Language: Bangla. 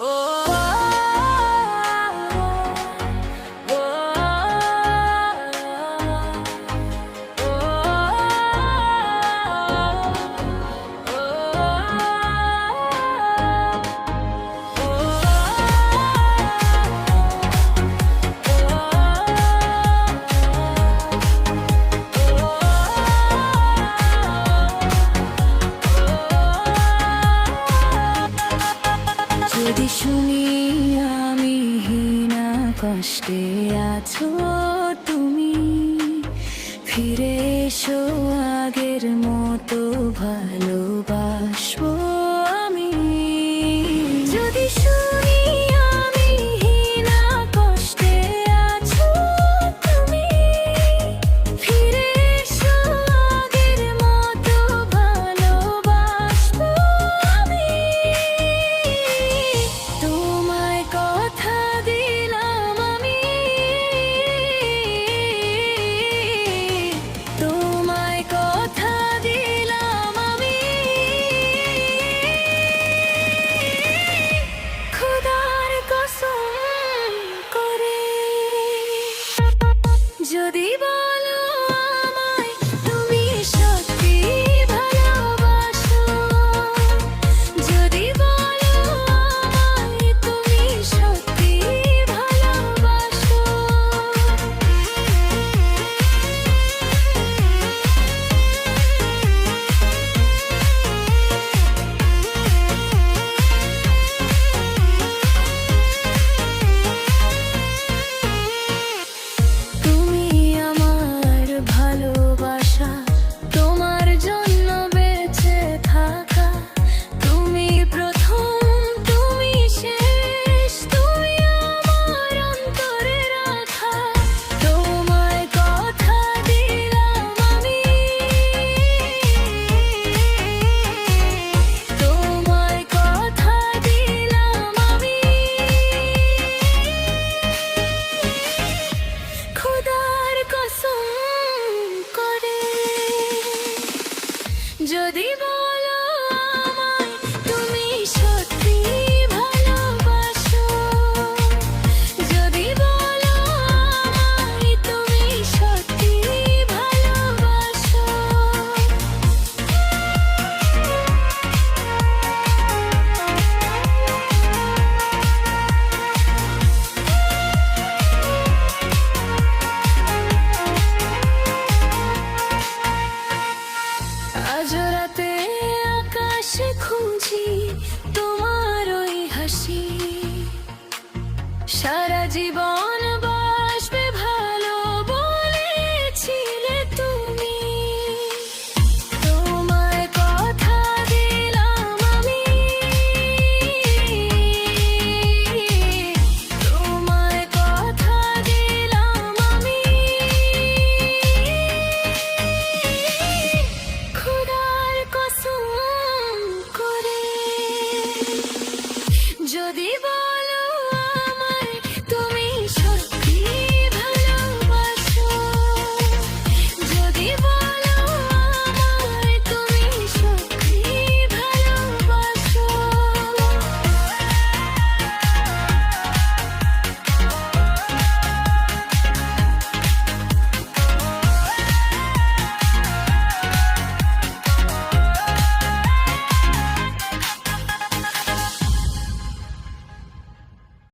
Oh. যদি শুনি আমি হীনা কষ্টে আছো তুমি। ফিরে এসো আগের মতো ভালোবাস যদি বা সারা জীবন